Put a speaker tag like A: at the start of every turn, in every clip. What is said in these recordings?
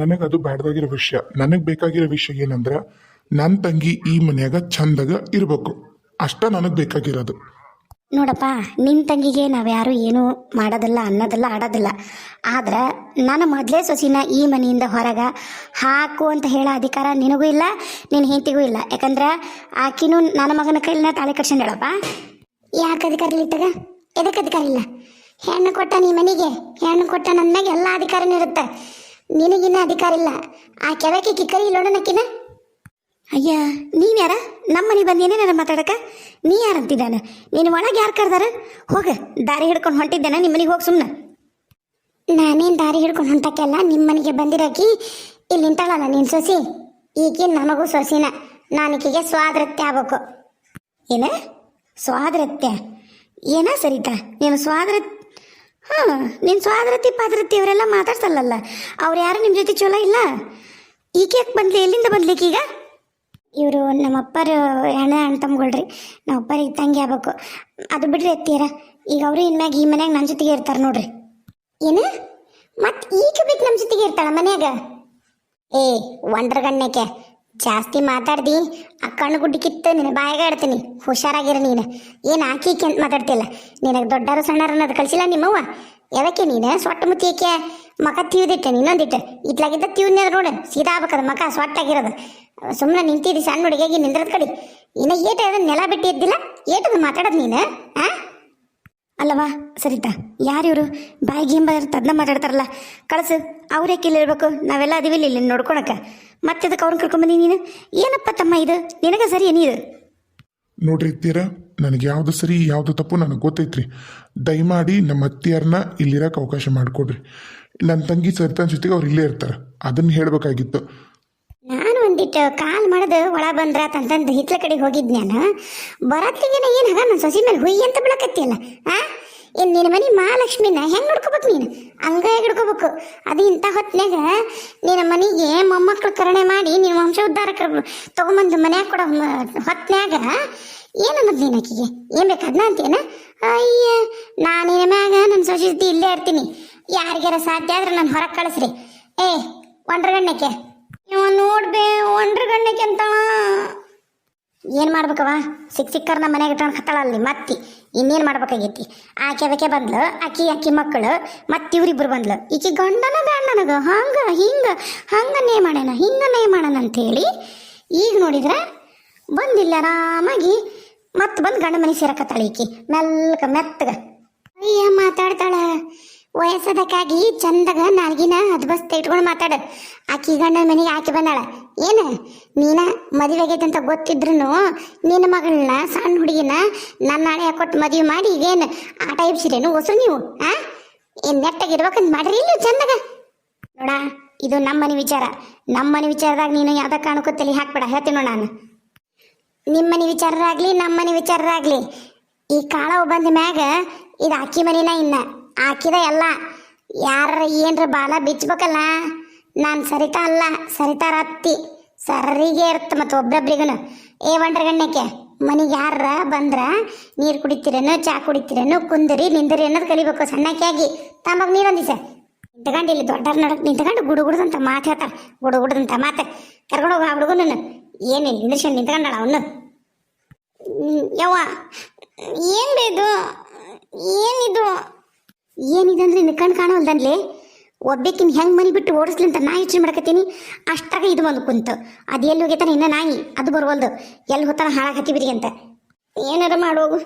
A: ನನಗೆ ಅದು ಬ್ಯಾಡ್ದಾಗಿರೋ ವಿಷಯ. ನನಗೆ ಬೇಕಾಗಿರೋ ವಿಷಯ ಏನಂದ್ರೆ ನನ್ನ ತಂಗಿ ಈ ಮನ್ಯಾಗ ಚಂದಾಗ ಇರಬೇಕು. ಅಷ್ಟ ನನಗೆ ಬೇಕಾಗಿರೋದು.
B: ನೋಡಪ್ಪ ನಿನ್ನ ತಂಗಿಗೆ ನಾವ್ಯಾರು ಏನೂ ಮಾಡೋದಿಲ್ಲ, ಅನ್ನೋದಿಲ್ಲ, ಆಡೋದಿಲ್ಲ. ಆದ್ರೆ ನನ್ನ ಮೊದಲೇ ಸೊಸಿನ ಈ ಮನೆಯಿಂದ ಹೊರಗೆ ಹಾಕು ಅಂತ ಹೇಳೋ ಅಧಿಕಾರ ನಿನಗೂ ಇಲ್ಲ ನಿನ್ನ ಹೆಂಡತಿಗೂ ಇಲ್ಲ. ಯಾಕಂದ್ರೆ ಆಕಿನೂ ನನ್ನ ಮಗನ ಕೈಲಿನ ತಾಳಿ ಹೇಳಪ್ಪ ಯಾಕೆ ಅಧಿಕಾರ ಇಲ್ಲ ಎದಕ್ಕೆ ಅಧಿಕಾರ ಇಲ್ಲ? ಹೆಣ್ಣು ಕೊಟ್ಟ ನೀ ಮನೆಗೆ, ಹೆಣ್ಣು ಕೊಟ್ಟ ನನ್ನ ಮ್ಯಾಗ ಎಲ್ಲ ಅಧಿಕಾರನೂ ಇರುತ್ತೆ. ನಿನಗಿನ್ನ ಅಧಿಕಾರ ಇಲ್ಲ. ಆ ಕೆಳಕ್ಕೆ ಕಿಕ್ಕರಿ ಲೋಣನಕ್ಕಿನ ನಕ್ಕಿನ ಅಯ್ಯ ನೀನು ಯಾರ? ನಮ್ಮ ಮನೆ ಬಂದೇನೆ ನನ್ನ ಮಾತಾಡಕ? ನೀ ಯಾರಂತಿದ್ದಾನ ನಿನ್ನ ಒಳಗೆ ಯಾರು ಕರ್ದಾರ? ಹೋಗ ದಾರಿ ಹಿಡ್ಕೊಂಡು ಹೊಂಟಿದ್ದೆನ ನಿಮ್ಮ ಮನೆಗೆ ಹೋಗಿ ಸುಮ್ಮನೆ ನಾನೇನು ದಾರಿ ಹಿಡ್ಕೊಂಡು ಹೊಂಟಕ್ಕೆಲ್ಲ ನಿಮ್ಮ ಮನೆಗೆ ಬಂದಿರಾಕಿ ಇಲ್ಲಿ ನಿಂತಾಳಲ್ಲ ನೀನು ಸೊಸಿ? ಈಕೆ ನನಗೂ ಸೊಸಿನ? ನಾನಿಕೆಗೆ ಸ್ವಾದೃತ್ಯ ಆಗ್ಬೇಕು. ಏನ? ಸ್ವಾದೃತ್ಯ? ಏನ ಸರಿತಾ? ನೀನು ಸ್ವಾದೃತ್ ಹಾಂ ನಿನ್ನ ಸ್ವಾದ್ರತಿ ಪಾದ್ರತಿ ಅವರೆಲ್ಲ ಮಾತಾಡ್ಸಲ್ಲಲ್ಲ? ಅವ್ರು ಯಾರು ನಿಮ್ಮ ಜೊತೆ ಚಲೋ ಇಲ್ಲ? ಈಕೆ ಬಂದ್ಲಿ? ಎಲ್ಲಿಂದ ಬಂದ್ಲಿಕ್ಕೆ ಈಗ ಇವರು ನಮ್ಮಪ್ಪರು ಹೆಣ ಅಣ್ಣ ತಮ್ಗಳ್ರಿ ನಮ್ಮಪ್ಪರಿಗೆ ತಂಗಿ ಆಗ್ಬೇಕು. ಅದು ಬಿಡ್ರಿ ಎತ್ತೀರ ಈಗ ಅವರು ಇನ್ಮ್ಯಾಗ ಈ ಮನ್ಯಾಗ ನನ್ನ ಜೊತೆಗೆ ಇರ್ತಾರೆ ನೋಡ್ರಿ. ಏನು? ಮತ್ತೆ ಈಗ ಬೇಕು ನಮ್ಮ ಜೊತೆಗೆ ಇರ್ತಾಳ ಮನ್ಯಾಗ? ಏ ಒಂಡ್ರ ಗಣ್ಣಕ್ಕೆ ಜಾಸ್ತಿ ಮಾತಾಡ್ದಿ, ಆ ಕಣ್ಣು ಗುಡ್ಡಿ ಕಿತ್ತು ನಿನ್ನ ಬಾಯಾಗ ಇಡ್ತೀನಿ. ಹುಷಾರಾಗಿರ ನೀನು. ಏನು ಆಕಿ ಅಂತ ಮಾತಾಡ್ತಿಲ್ಲ. ನಿನಗೆ ದೊಡ್ಡರು ಸಣ್ಣರು ಅನ್ನೋದು ಕಳಿಸಿಲ್ಲ ನಿಮ್ಮವ್ವ? ಯಾವಕ್ಕೆ ನೀನು? ಸೊಟ್ಟ ಮುತ್ತಿಯಕ್ಕೆ ಮಕ ತೀವ್ದಿಟ್ಟೆ ಇನ್ನೊಂದಿಟ್ಟೆ. ಇತ್ಲಾಗಿದ್ದ ತೀವ್ನ ನೋಡು. ಸೀದಾ ಆಗ್ಬೇಕದ, ಮಕ ಸೊಟ್ಟಾಗಿರೋದು. ಸುಮ್ಮನೆ ನಿಂತಿದ್ದಿ ಸಣ್ಣ ಹುಡುಗಿಯಾಗಿ ನಿಂದ್ರದ ಕಡಿ. ಇನ್ನ ಏಟ ಅದನ್ನ ನೆಲ ಬಿಟ್ಟು ಎದ್ದಿಲ್ಲ? ಏಟದ ಮಾತಾಡೋದು ನೀನು, ಆ? ಅಲ್ಲವಾ ಸರಿತಾ. ಯಾರಿವರು ಬಾಯಿಗೆ ಹಿಂಬ ತದ್ನ ಮಾತಾಡ್ತಾರಲ್ಲ. ಕಳಿಸು, ಅವ್ರೇ ಇರಬೇಕು ನಾವೆಲ್ಲ ಅದೀವಿಲ್ಲ ಇಲ್ಲಿ ನೋಡ್ಕೊಳಕ ಮತ್ತೆ ಅದಕ್ಕೆ ಅವ್ರನ್ನ ಕರ್ಕೊಂಬಂದಿ ನೀನು? ಏನಪ್ಪ ತಮ್ಮ ಇದು? ನಿನಗೆ ಸರಿ ನೀರು
A: ನೋಡ್ರಿ ತೀರ ನನಗೆ ಯಾವುದು ಸರಿ ಯಾವುದು ತಪ್ಪು ನನಗೆ ಗೊತ್ತೈತ್ರಿ. ದಯಮಾಡಿ ನಮ್ಮ ಅತ್ತಿಯರನ್ನ ಇಲ್ಲಿರಕ್ಕೆ ಅವಕಾಶ ಮಾಡಿಕೊಡ್ರಿ. ನನ್ನ ತಂಗಿ ಸರಿತನ ಜೊತೆಗೆ ಅವ್ರು ಇಲ್ಲೇ ಇರ್ತಾರೆ. ಅದನ್ನ ಹೇಳಬೇಕಾಗಿತ್ತು.
B: ನಾನು ಒಂದಿಟ್ಟು ಕಾಲ್ ಮಾಡದು ಒಳ ಬಂದ್ರ ತಂತಂದು ಹಿತ್ಲ ಕಡೆಗೆ ಹೋಗಿದ್ ನಾನು. ಬರತ್ಲಿಗೇನ ಏನು ಹಗ ನನ್ನ ಸೊಸಿ ಮೇಲೆ ಹುಯ್ಯಂತ ಅಂತ ಬಿಳಕತ್ತಿಯಲ್ಲ ಆ? ಇನ್ನು ನಿನ್ನ ಮನೆ ಮಹಾಲಕ್ಷ್ಮಿನ ಹೆಂಗೆ ನೋಡ್ಕೋಬೇಕು ನೀನು? ಹಂಗ ಹಿಡ್ಕೋಬೇಕು. ಅದು ಇಂಥ ಹೊತ್ನ್ಯಾಗ ನಿನ್ನ ಮನೆಗೆ ಮೊಮ್ಮಕ್ಳು ಕರುಣೆ ಮಾಡಿ ನಿನ್ನ ವಂಶ ಉದ್ಧಾರಕ ತಗೊಂಬಂದು ಮನ್ಯಾಗ ಕೊಡೋ ಹೊತ್ತಿನಾಗ ಹೊತ್ನ್ಯಾಗ ಏನನ್ನೋದು ನೀನು ಆಕಿಗೆ? ಏನು ಬೇಕು ಅದನ್ನ ಅಂತೇನ ಅಯ್ಯ, ನಾನು ಮ್ಯಾಗ ನನ್ನ ಸೊಸಿ ಇಲ್ಲೇ ಇರ್ತೀನಿ. ಯಾರಿಗಾರ ಸಾಧ್ಯ ಆದ್ರೆ ನಾನು ಹೊರಗೆ ಕಳಿಸ್ರಿ. ಏ, ಒಂಡ್ರಗಣ್ಣಕ್ಕೆ. ನೀವು ನೋಡ್ಬೇ, ಒಂಡ್ರಗಣ್ಣಕ್ಕೆ ಅಂತ ಏನು ಮಾಡ್ಬೇಕವ ಸಿಕ್ಕ ಸಿಕ್ಕರ್ ನಮ್ಮ ಮನೆಗೆ ಇಟ್ಕೊಂಡು ಕತ್ತಾಳ ಅಲ್ಲಿ ಮತ್ತಿ. ಇನ್ನೇನ್ ಮಾಡ್ಬೇಕಾಗೈತಿ? ಆಕೆ ಅದಕ್ಕೆ ಬಂದ್ಲು. ಆಕಿ ಆಕಿ ಮಕ್ಕಳು, ಮತ್ತೆ ಇವ್ರಿಬ್ರು ಬಂದ್ಲು. ಈಕಿ ಗಂಡನ ಬೇಡ ನನಗೆ ಹಂಗ, ಹಿಂಗ, ಹಂಗ ನೇ ಮಾಡೋಣ ಹಿಂಗ ನೇ ಮಾಡೋಣ ಅಂತೇಳಿ ಈಗ ನೋಡಿದ್ರೆ ಬಂದಿಲ್ಲ ಆರಾಮಾಗಿ. ಮತ್ತೆ ಬಂದು ಗಂಡ ಮನೆ ಸೇರಕತ್ತಾಳೆ ಈಕಿ. ಮೆಲ್ಕ ಮೆತ್ತಗ. ಅಯ್ಯ, ಮಾತಾಡ್ತಾಳ. ವಯಸ್ಸದಕ್ಕಾಗಿ ಚಂದಗ ನಾಲ್ಗಿನ ಹದ್ಬಸ್ತ ಇಟ್ಕೊಂಡು ಮಾತಾಡ. ಆಕಿ ಗಂಡ ಮನೆಗೆ ಆಕಿ ಬಂದಾಳ. ಏನ? ನೀನ ಅಂತ ಗೊತ್ತಿದ್ರು ನಿನ್ನ ಮಗಳನ್ನ ಸಣ್ಣ ಹುಡುಗಿನ ನನ್ನ ನಾಳೆ ಕೊಟ್ಟು ಮದುವೆ ಮಾಡಿ ಇದೇನು ಆ ಟೈಪ್ ಸಿರೇನು ಹೊಸು ನೀವು, ಆ? ಏನ್ ನೆಟ್ಟಾಗಿರ್ಬೇಕಂತ ಮಾಡ್ರಿ ಇಲ್ಲ ಚಂದಗ? ನೋಡ, ಇದು ನಮ್ಮನೆ ವಿಚಾರ. ನಮ್ಮನೆ ವಿಚಾರದಾಗ ನೀನು ಯಾವ್ದ ಕಾರಣಕ್ಕೂ ತಲೆ ಹಾಕ್ಬೇಡ. ಹೇಳ್ತೀನಿ ನಾನು. ನಿಮ್ಮನೆ ವಿಚಾರರಾಗ್ಲಿ, ನಮ್ಮನೆ ವಿಚಾರರಾಗ್ಲಿ. ಈ ಕಾಳವು ಬಂದ ಮ್ಯಾಗ ಇದು ಅಕ್ಕಿ ಮನೆನ ಇನ್ನ. ಹಾಕಿದ ಎಲ್ಲ, ಯಾರ ಏನ್ರ ಬಾಲ ಬಿಚ್ಚಬೇಕಲ್ಲ ನಾನು ಸರಿತಾ ಅಲ್ಲ ಸರಿತಾರ ಅತ್ತಿ ಸರಿಗೆ ಇರ್ತ ಮತ್ತು ಒಬ್ರೊಬ್ರಿಗನು. ಏ ಒಂಡ್ರ ಗಣ್ಣಕ್ಕೆ ಮನೆಗೆ ಯಾರ ಬಂದ್ರ ನೀರು ಕುಡಿತೀರೇನೋ, ಚಾ ಕುಡಿತೀರೇನೋ, ಕುಂದರಿ, ನಿಂದರಿ ಅನ್ನೋದು ಕಲಿಬೇಕು ಸಣ್ಣಕ್ಕಾಗಿ ತಮಗೆ ನೀರೊಂದಿ ಸರ್ ನಿಂತ್ಕೊಂಡು ಇಲ್ಲಿ ದೊಡ್ಡರ ನಡಕ್ ನಿಂತ್ಕೊಂಡು ಗುಡು ಗುಡುದಂತ ಮಾತು ಹೇಳ್ತಾರೆ ಗುಡು ಗುಡುದಂತ ಮಾತು ಕರ್ಕೊಂಡು ಹೋಗಿ ಆ ಹುಡುಗನನ್ನು ಏನಿಲ್ಲ ನಿಂದ್ರಿಸ್ಕೊಂಡು ನಿಂತ್ಕೊಂಡಾಳ ಅವನು? ಯವ್ವ ಏನು ಇದು? ಏನಿದು ಏನಿದೆ ಅಂದ್ರೆ ಇನ್ನು ಕಣ್ ಕಾಣವಲ್ದನ್ಲೆ ಒಬ್ಬಕ್ಕಿನ ಹೆಂಗ್ ಮನಿ ಬಿಟ್ಟು ಓಡಿಸ್ಲಿ ಅಂತ ನಾ ಯೋಚನೆ ಮಾಡಕತ್ತೀನಿ. ಅಷ್ಟಾಗ ಇದು ಬಂದು ಕುಂತು. ಅದು ಎಲ್ಲಿ ಹೋಗೈತಾನೆ ಇನ್ನ ನಾಯಿ? ಅದು ಬರ್ವಲ್ದು. ಎಲ್ಲಿ ಹೋತಾನ ಹಾಳಾಕತ್ತೀವಿರಿ ಅಂತ. ಏನಾರ ಮಾಡೋಗು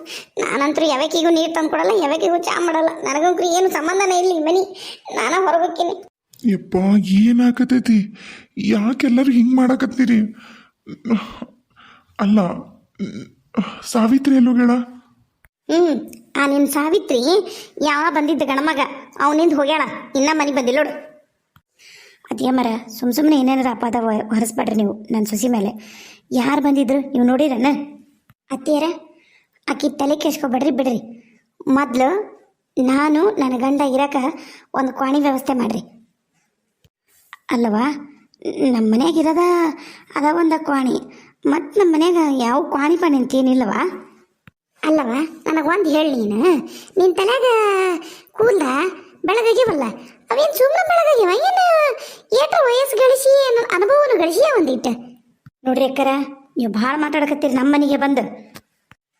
B: ನಾನಂತರೂ ಯಾವಕ್ಕಿಗೂ ನೀರು ತಂದು ಕೊಡಲ್ಲ ಯಾವಕ್ಕಿಗೂ ಚಾ ಮಾಡಲ್ಲ. ನನಗಂತೂ ಏನು ಸಂಬಂಧನೇ ಇಲ್ಲ ಮನಿ. ನಾನು ಇಪ್ಪ
A: ಯಪ್ಪ ಏನಾಗತೈತಿ? ಯಾಕೆಲ್ಲರೂ ಹಿಂಗೆ ಮಾಡಕತ್ತೀರಿ? ಅಲ್ಲ ಸಾವಿತ್ರಿ ಎಲ್ಲೋಗ್ಯಾಳ
B: ಹ್ಮ್ ಆ ನಿನ್ ಸಾವಿತ್ರಿ ಯಾವ ಬಂದಿದ್ದ ಗಣಮಗ ಅವನಿಂದ ಹೋಗ್ಯಾಳ. ಇನ್ನ ಮನೆಗೆ ಬಂದಿಲ್ಲ ನೋಡು. ಅದೇ ಸುಮ್ ಸುಮ್ಮನೆ ಏನೇನಾರ ಅಪಾದ ಹೊರಸ್ಬೇಡ್ರಿ ನೀವು ನನ್ನ ಸೊಸಿ ಮೇಲೆ. ಯಾರು ಬಂದಿದ್ರು ನೀವು ನೋಡಿರನ? ಅತ್ತಿಯರ, ಆಕಿ ತಲೆ ಕೆಸ್ಕೊಬೇಡ್ರಿ ಬಿಡ್ರಿ. ಮೊದ್ಲು ನಾನು ನನ್ನ ಗಂಡ ಇರಕ ಒಂದು ಕ್ವಾಣಿ ವ್ಯವಸ್ಥೆ ಮಾಡ್ರಿ. ಅಲ್ಲವಾ? ನಮ್ಮ ಮನ್ಯಾಗ ಇರದಾ ಅದ ಒಂದು ಕ್ವಾಣಿ. ಮತ್ತು ನಮ್ಮ ಮನೆಯಾಗ ಯಾವ ಕ್ವಾಣಿ ಪಾಣಿ ಅಂತ ಏನಿಲ್ಲವಾ ಅಲ್ಲವ ನನಗೆ ಒಂದು ಹೇಳಿ ನೀನು. ನಿನ್ನ ತಲೆಗ ಕೂದ ಬೆಳಗಾಗಿವಲ್ಲ ಅವೇನ್ ಸುಮ್ಮನೆ ಬೆಳಗಾಗ್ಯವ? ಏನು ಏಟ್ರ ವಯಸ್ಸು ಗಳಿಸಿ ಅನು- ಅನುಭವನು ಗಳಿಸಿಯ ಒಂದಿಟ್ಟು? ನೋಡ್ರಿ ಅಕ್ಕರ, ನೀವು ಭಾಳ ಮಾತಾಡಕತ್ತೀರಿ ನಮ್ಮ ಮನೆಗೆ ಬಂದು.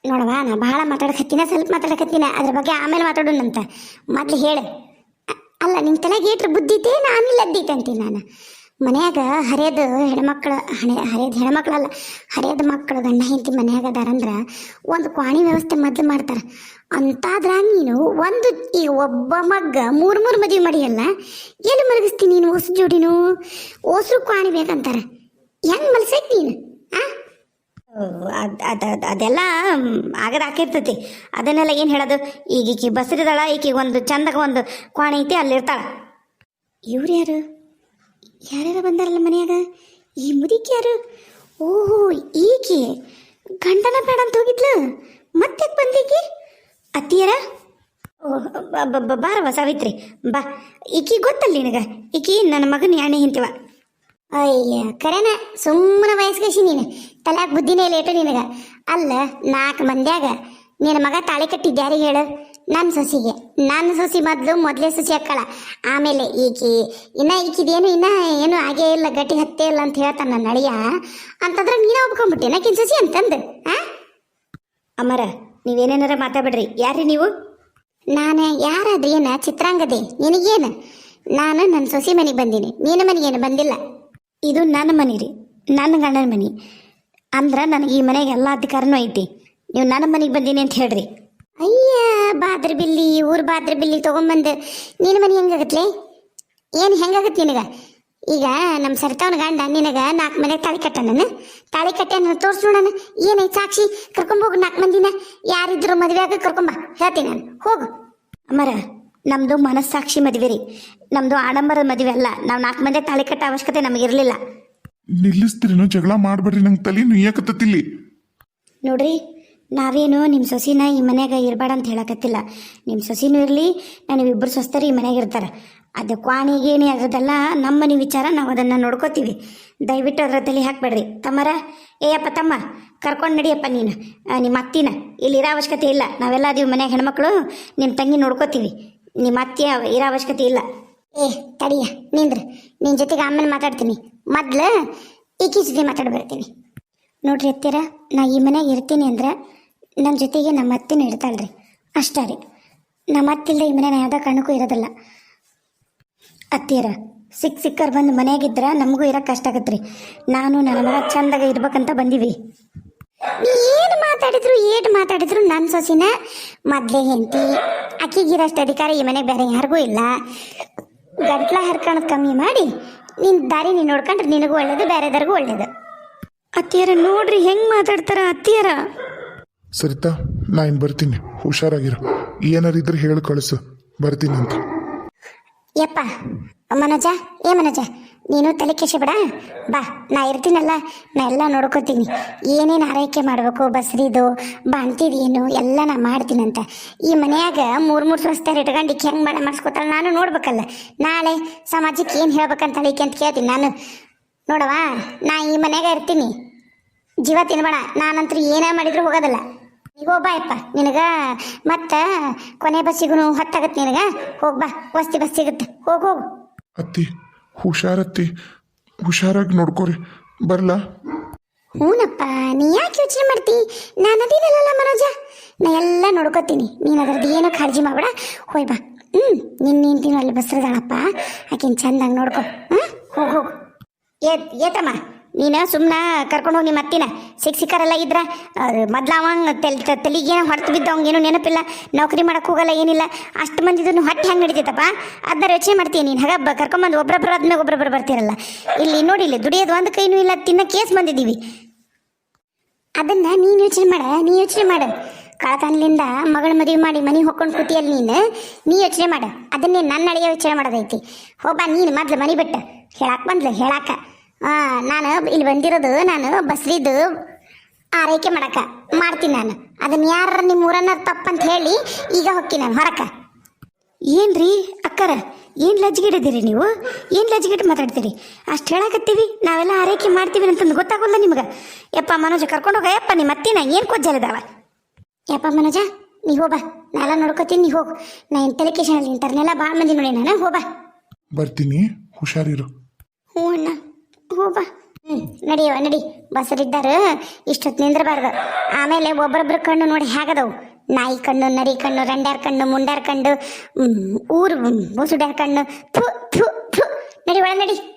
B: ನೋಡವ ನಾ ಭಾಳ ಮಾತಾಡಕತ್ತಿನ, ಸ್ವಲ್ಪ ಮಾತಾಡಕತ್ತಿನ, ಅದ್ರ ಬಗ್ಗೆ ಆಮೇಲೆ ಮಾತಾಡೋಣಂತ ಮೊದ್ಲು ಹೇಳು. ಅಲ್ಲ ನಿನ್ನ ತಲೆಗೆ ಏಟ್ರ ಬುದ್ಧಿತೆ ನಾನು ಇಲ್ಲದ್ದೀತೆ ಅಂತೀನಿ ನಾನು? ಮನ್ಯಾಗ ಹರಿಯದ ಹೆಣ್ಮಕ್ಳು ಹಣೆ ಹರಿಯದ ಹೆಣ್ಮಕ್ಳಲ್ಲ ಹರಿಯದ ಮಕ್ಕಳು ಗಂಡ ಹೆಂಡತಿ ಮನ್ಯಾಗ ಅದಾರಂದ್ರೆ ಒಂದು ಕ್ವಾಣಿ ವ್ಯವಸ್ಥೆ ಮೊದಲು ಮಾಡ್ತಾರೆ. ಅಂತಾದ್ರಾಗ ನೀನು ಒಂದು ಈ ಒಬ್ಬ ಮಗ್ಗ ಮೂರು ಮೂರು ಮದುವೆ ಮಾಡಿಯಲ್ಲ ಎಲ್ಲಿ ಮಲಗಿಸ್ತೀನಿ ನೀನು ಹೊಸ ಜೋಡಿನು? ಓಸ್ರು ಕ್ವಾಣಿ ಬೇಕಂತಾರೆ. ಹೆಂಗ್ ಮಲ್ಸೈತಿ ನೀನು ಆ? ಅದ ಅದ್ ಅದ್- ಅದೆಲ್ಲ ಆಗದ ಹಾಕಿರ್ತೈತಿ. ಅದನ್ನೆಲ್ಲ ಏನು ಹೇಳೋದು? ಈಗ ಈಕಿ ಬಸರಿದಾಳ ಈಕಿಗೆ ಒಂದು ಚಂದಕ್ಕೆ ಒಂದು ಕ್ವಾಣಿ ಐತಿ ಅಲ್ಲಿರ್ತಾಳ. ಇವ್ರು ಯಾರು? ಯಾರ್ಯಾರ ಬಂದಾರಲ್ಲ ಮನ್ಯಾಗ? ಈ ಮುದಿಕ್ ಯಾರು ಓಹೋ, ಈಕೆ? ಗಂಡನ ಬೇಡ ಅಂತ ಹೋಗಿದ್ಲು? ಮತ್ತೆ ಬಂದೀಕಿ? ಅತ್ತಿಯರ? ಓ, ಬ- ಬ- ಬ- ಬಾರವ್ವ ಸಾವಿತ್ರಿ. ಬಾ, ಈಕಿ ಗೊತ್ತಲ್ಲ ನಿನಗ. ಈಕಿ ನನ್ನ ಮಗನ ಯಾಣೆ ಹಿಂತಿವ ಅಯ್ಯ, ಕರೆನ, ಸುಮ್ಮನೆ ವಯಸ್ಕೇಶಿ ನೀನು. ತಲೆಯಾಗ ಬುದ್ಧಿನೇ ಲೇಟು ನಿನಗ. ಅಲ್ಲ ನಾಲ್ಕು ಮಂದ್ಯಾಗ. ನಿನ್ನ ಮಗ ತಾಳಿ ಕಟ್ಟಿದ್ಯಾರಿಗೆ ಹೇಳು. ನನ್ನ ಸೊಸಿಗೆ. ನನ್ನ ಸೊಸಿ ಮೊದಲು ಮೊದಲೇ ಸೊಸಿ ಅಕ್ಕಳ. ಆಮೇಲೆ ಈಕಿ ಇನ್ನ ಈಕಿದೇನು ಇನ್ನ ಏನು ಆಗೇ ಇಲ್ಲ ಗಟ್ಟಿ ಹತ್ತೇ ಇಲ್ಲ ಅಂತ ಹೇಳ್ತಾನೆ ನನ್ನ ಅಳಿಯ. ಅಂತಂದ್ರೆ ನೀನೇ ಒಪ್ಕೊಂಡ್ಬಿಟ್ಟೆ ನಾಕಿನ ಸೊಸಿ ಅಂತಂದು? ಆ? ಅಮರ ನೀವೇನೇನಾರ ಮಾತಾಡ್ಬೇಡ್ರಿ. ಯಾರ್ರಿ ನೀವು? ನಾನು ಯಾರಾದ್ರೇನ ಚಿತ್ರಾಂಗದೆ? ನಿನಗೇನು? ನಾನು ನನ್ನ ಸೊಸಿ ಮನೆಗೆ ಬಂದೀನಿ. ನಿನ್ನ ಮನೆಗೇನು ಬಂದಿಲ್ಲ? ಇದು ನನ್ನ ಮನೆ ರೀ. ನನ್ನ ಗಂಡನ ಮನೆ. ಅಂದ್ರೆ ನನಗೆ ಈ ಮನೆಗೆ ಎಲ್ಲ ಅಧಿಕಾರನೂ ಐತಿ. ನೀವು ನನ್ನ ಮನೆಗೆ ಬಂದೀನಿ ಅಂತ ಹೇಳ್ರಿ. ಅಯ್ಯ ಬಾದ್ರ ಬಿಲ್ಲಿ ಊರ್ ಬಾದ್ರ ಬಿಲ್ಲಿ ತಗೊಂಬಂದು ನಿನ್ನ ಮನೆ ಹೆಂಗಾಗತ್ಲೆ? ಏನು ಹೆಂಗಾಗತ್ತೆ ನಿನಗ? ಈಗ ನಮ್ಮ ಸರ್ತವನ ಗಂಡ ನಿನಗ ನಾಲ್ಕು ಮನೆ ತಾಳಿ ಕಟ್ಟ ನಾನು? ತಾಳಿ ಕಟ್ಟೆ ನಾನು ನೋಡಣ ಏನೈತೆ ಸಾಕ್ಷಿ? ಕರ್ಕೊಂಬೋಗು ನಾಲ್ಕು ಮಂದಿನ. ಯಾರಿದ್ರು ಮದ್ವೆ ಆಗ ಕರ್ಕೊಂಬ ಹೇಳ್ತೀನಿ ನಾನು. ಹೋಗು. ಅಮರ ನಮ್ದು ಮನಸ್ಸಾಕ್ಷಿ ಮದ್ವೆ ರೀ. ನಮ್ದು ಆಡಂಬರದ ಮದುವೆ ಅಲ್ಲ. ನಾವು ನಾಲ್ಕು ಮಂದಿ ತಾಳಿ ಕಟ್ಟ ಅವಶ್ಯಕತೆ ನಮಗಿರಲಿಲ್ಲ
A: ನಿಲ್ಲಿಸ್ತೀರಿ ಜಗಳ ಮಾಡ್ಬೇಡ್ರಿ ನಂಗೆ ತಲೆ ನುಯ್ಯಕತ್ತಿಲ್ಲಿ
B: ನೋಡ್ರಿ ನಾವೇನು ನಿಮ್ಮ ಸೊಸಿನ ಈ ಮನ್ಯಾಗ ಇರಬೇಡ ಅಂತ ಹೇಳಕತ್ತಿಲ್ಲ. ನಿಮ್ಮ ಸೊಸಿನೂ ಇರಲಿ, ನಾನು ಇಬ್ಬರು ಸ್ವಸ್ಥರು ಈ ಮನ್ಯಾಗ ಇರ್ತಾರೆ. ಅದು ಕ್ವಾಣಿಗೇನೇ ಆಗೋದಲ್ಲ, ನಮ್ಮ ಮನೆ ವಿಚಾರ ನಾವು ಅದನ್ನು ನೋಡ್ಕೋತೀವಿ. ದಯವಿಟ್ಟು ಅದರ ತಲೆ ಹಾಕ್ಬೇಡ್ರಿ. ತಮ್ಮರ ಏಯಪ್ಪ ತಮ್ಮ, ಕರ್ಕೊಂಡು ನಡಿಯಪ್ಪ ನೀನು. ನಿಮ್ಮ ಅತ್ತಿನ. ಇಲ್ಲಿ ಇರೋ ಅವಶ್ಯಕತೆ ಇಲ್ಲ. ನಾವೆಲ್ಲ ಅದೀವಿ ಮನ್ಯಾಗ ಹೆಣ್ಮಕ್ಳು ನಿಮ್ಮ ತಂಗಿ ನೋಡ್ಕೋತೀವಿ. ನಿಮ್ಮ ಅತ್ತೆ ಇರೋ ಅವಶ್ಯಕತೆ ಇಲ್ಲ. ಏ ತಡಿಯ ನಿಂದ್ರ. ನಿನ್ನ ಜೊತೆಗೆ ಆಮೇಲೆ ಮಾತಾಡ್ತೀನಿ. ಮೊದ್ಲು ಈಕಿ ಜೊತೆ ಮಾತಾಡ್ಬರ್ತೀನಿ. ನೋಡ್ರಿ ಎತ್ತೀರ ನಾ ಈ ಮನೆಗೆ ಇರ್ತೀನಿ ಅಂದ್ರೆ ನನ್ನ ಜೊತೆಗೆ ನಮ್ಮ ಅತ್ತಿನ ರೀ ಅಷ್ಟೇ ರೀ. ನಮ್ಮ ಅತ್ತಿಲ್ದೆ ಈ ಮನೆ ಯಾವುದೇ ಕಾರಣಕ್ಕೂ ಇರೋದಿಲ್ಲ. ಅತ್ತಿಯರ ಸಿಕ್ಕ ಸಿಕ್ಕರ್ ಬಂದು ಮನೆಯಾಗಿದ್ರೆ ನಮಗೂ ಇರೋಕ್ಕೆ ಕಷ್ಟ ಆಗತ್ರಿ. ನಾನು, ನನ್ನ ಮಗ ಚಂದಾಗ ಇರ್ಬೇಕಂತ ಬಂದೀವಿ. ಏನು ಮಾತಾಡಿದ್ರು ಏಟ್ ಮಾತಾಡಿದ್ರು ನನ್ನ ಸೊಸಿನ? ಮೊದಲೇ ಹೆಂಡತಿ, ಅಕ್ಕಿಗಿರಷ್ಟು ಅಧಿಕಾರ ಈ ಮನೆಗೆ ಬೇರೆ ಯಾರಿಗೂ ಇಲ್ಲ. ಗಂಟ್ಲ ಹರ್ಕೊಳೋದು ಕಮ್ಮಿ ಮಾಡಿ ನಿನ್ನ ದಾರಿ ನೀನು ನೋಡ್ಕೊಂಡ್ರೆ ನಿನಗೂ ಒಳ್ಳೇದು ಬೇರೆದವ್ರಿಗೂ ಒಳ್ಳೇದು. ಅತ್ತಿಯರ ನೋಡ್ರಿ, ಹೆಂಗೆ ಮಾತಾಡ್ತಾರ ಅತ್ತಿಯರ?
A: ಸರಿತಾ, ನಾ ಇನ್ನು ಬರ್ತೀನಿ. ಹುಷಾರಾಗಿರು. ಏನಾರಿದ್ರೆ ಹೇಳಿ ಕಳಿಸು. ಬರ್ತೀನಿ ಅಂತ.
B: ಯಪ್ಪ, ಮನೋಜ, ಏ ಮನೋಜ, ನೀನು ತಲೆ ಕೆಶಬೇಡ ಬಾ, ನಾ ಇರ್ತೀನಲ್ಲ, ನಾ ಎಲ್ಲ ನೋಡ್ಕೋತೀನಿ. ಏನೇನು ಆರೈಕೆ ಮಾಡಬೇಕು, ಬಸ್ರಿದು ಬಂತಿದೇನು ಎಲ್ಲ ನಾ ಮಾಡ್ತೀನಂತ. ಈ ಮನೆಯಾಗ ಮೂರು ಮೂರು ಸ್ವಸ್ಥರು ಇಟ್ಕೊಂಡು ಹೆಂಗ್ ಮಾಡ ನಾನು ನೋಡ್ಬೇಕಲ್ಲ. ನಾಳೆ ಸಮಾಜಕ್ಕೆ ಏನು ಹೇಳ್ಬೇಕಂತ ಹೇಳಿಕೆ ಅಂತ ಕೇಳ್ತೀನಿ ನಾನು. ನೋಡವಾ ನಾ ಈ ಮನೆಯಾಗ ಇರ್ತೀನಿ. ಜೀವ ತಿನ್ಬೇಡ. ನಾನಂತ್ರ ಏನೇ ಮಾಡಿದ್ರು ಹೋಗೋದಿಲ್ಲ. ಈಗ ಹೋಗ್ಬಾಯಪ್ಪ ನಿನಗ ಮತ್ತ ಕೊನೆ ಬಸ್ಸಿಗೂ ಹೊತ್ತಾಗತ್ತೆ ನಿನಗ. ಹೋಗ್ಬಾ ವಸ್ತಿ ಬಸ್ ಸಿಗುತ್ತೆ. ಹೋಗ್ ಹೋಗು.
A: ಅತ್ತಿ ಹುಷಾರತ್ತಿ ಹುಷಾರಾಗಿ ನೋಡ್ಕೋರಿ. ಬರ್ಲಾ?
B: ಹೂನಪ್ಪ ನೀ ಯಾಕೆ ಯೋಚನೆ ಮಾಡ್ತಿ? ನಾನು ಅದೀನಲ್ಲ ಮನೋಜ. ನಾ ಎಲ್ಲ ನೋಡ್ಕೋತೀನಿ. ನೀನು ಅದ್ರದ್ದು ಏನೋ ಕಾಳಜಿ ಮಾಡ್ಬೇಡ. ಹೋಯ್ ಬಾ. ಹ್ಞೂ ನಿನ್ನ ನಿಂತಿನ ಅಲ್ಲಿ ಬಸ್ರದಾಳಪ್ಪ. ಆಕಿನ ಚಂದಾಗಿ ನೋಡ್ಕೊ. ಹ್ಞೂ ಹೋಗಿ ಹೋಗು. ಏತ್ ಏತಮ್ಮ? ನೀನು ಸುಮ್ಮನೆ ಕರ್ಕೊಂಡು ಹೋಗಿ ನಿಮ್ಮ ಅತ್ತಿನ ಸಿಕ್ ಸಿಕ್ಕರೆಲ್ಲ ಇದ್ರ ಮೊದ್ಲು ಅವಂಗ ತೆಲ್ ತಲೆಗೇನೋ ಹೊಡೆದು ಬಿದ್ದು ಅವಂಗೇನು ನೆನಪಿಲ್ಲ. ನೌಕರಿ ಮಾಡೋಕೆ ಹೋಗಲ್ಲ, ಏನಿಲ್ಲ. ಅಷ್ಟು ಮಂದಿದನ್ನು ಹೊಟ್ಟೆ ಹೆಂಗೆ ನಡೀತೈತಪ್ಪ? ಅದನ್ನ ಯೋಚನೆ ಮಾಡ್ತೀನಿ ನೀನು. ಹಾಗ ಕರ್ಕೊಂಬಂದು ಒಬ್ಬರೊಬ್ಬರು ಆದ್ಮೇಲೆ ಒಬ್ಬರೊಬ್ಬರು ಬರ್ತೀರಲ್ಲ. ಇಲ್ಲಿ ನೋಡಿ ಇಲ್ಲಿ, ದುಡಿಯೋದು ಒಂದು ಕೈನೂ ಇಲ್ಲ, ತಿನ್ನ ಕೇಸ್ ಬಂದಿದ್ದೀವಿ. ಅದನ್ನ ನೀನು ಯೋಚನೆ ಮಾಡ ನೀ ಯೋಚನೆ ಮಾಡ. ಕಳತನಲಿಂದ ಮಗಳ ಮದುವೆ ಮಾಡಿ ಮನೆ ಹೊಕ್ಕೊಂಡು ಕೂತಿಯಲ್ಲ ನೀನು? ನೀ ಯೋಚನೆ ಮಾಡ. ಅದನ್ನೇ ನನ್ನ ಅಳಿಯ ಯೋಚನೆ ಮಾಡೋದೈತಿ. ಹೋಬಾ ನೀನು ಮೊದ್ಲು ಮನೆ ಬಿಟ್ಟು. ಹೇಳಕ್ಕೆ ಬಂದ್ಲು, ಹೇಳಾಕ. ನಾನು ಇಲ್ಲಿ ಬಂದಿರೋದು ನಾನು ಬಸ್ರಿದ್ದು ಆರೈಕೆ ಮಾಡಕ ಮಾಡ್ತೀನಿ ನಾನು. ಅದನ್ನ ಯಾರ ನಿಮ್ಮ ಊರನ್ನ ತಪ್ಪಂತ ಹೇಳಿ ಈಗ ಹೊಕ್ಕಿ ನಾನು ಹೊರಕ. ಏನ್ರಿ ಅಕ್ಕರ ಏನು ಲಜ್ಜಿಗಿಡಿದಿರಿ ನೀವು? ಏನು ಲಜ್ಜಿಗಿಟ್ಟು ಮಾತಾಡ್ತೀರಿ? ಅಷ್ಟು ಹೇಳಕತ್ತೀವಿ ನಾವೆಲ್ಲ ಆರೈಕೆ ಮಾಡ್ತೀವಿ ಅಂತಂದು ಗೊತ್ತಾಗೋಲ್ಲ ನಿಮ್ಗೆ. ಯಪ್ಪ ಮನೋಜ ಕರ್ಕೊಂಡು ಯಪ್ಪ ನಿಮ್ಮ ಅತ್ತಿನ ಏನು ಕೊಜ್ಜಲಿದಾವ? ಯಪ್ಪ ಮನೋಜ ನೀ ಹೋಗ ನಾನೆಲ್ಲ ನೋಡ್ಕೋತೀನಿ ನೀ ಹೋಗು. ನಾ ಇಂಟೆಲಿಕೇಶನ್ ಅಲ್ಲಿ ಇಂಟರ್ನೆಲ್ಲ ಭಾಳ ಮಂದಿ ನೋಡಿ ನಾನು ಹೋಗ
A: ಬರ್ತೀನಿ ಹುಷಾರಿರು.
B: ಹ್ಞೂ ಅಣ್ಣ. ಹ್ಞೂ ನಡಿ ನಡಿ. ಬಸರಿದ್ದಾರ, ಇಷ್ಟೊತ್ತು ನಿಂದ್ರಬಾರ್ದು. ಆಮೇಲೆ ಒಬ್ಬರೊಬ್ಬರ ಕಣ್ಣು ನೋಡಿ ಹೇಗದವು? ನಾಯಿ ಕಣ್ಣು, ನರಿ ಕಣ್ಣು, ರಂಡ್ಯಾರ ಕಣ್ಣು, ಮುಂಡ್ಯಾರ ಕಣ್ಣು ಊರು ಬಸುಡ್ಯಾರ ಕಣ್ಣು, ಥು ಥು ಥು. ನಡಿ ಒಳ ನಡಿ.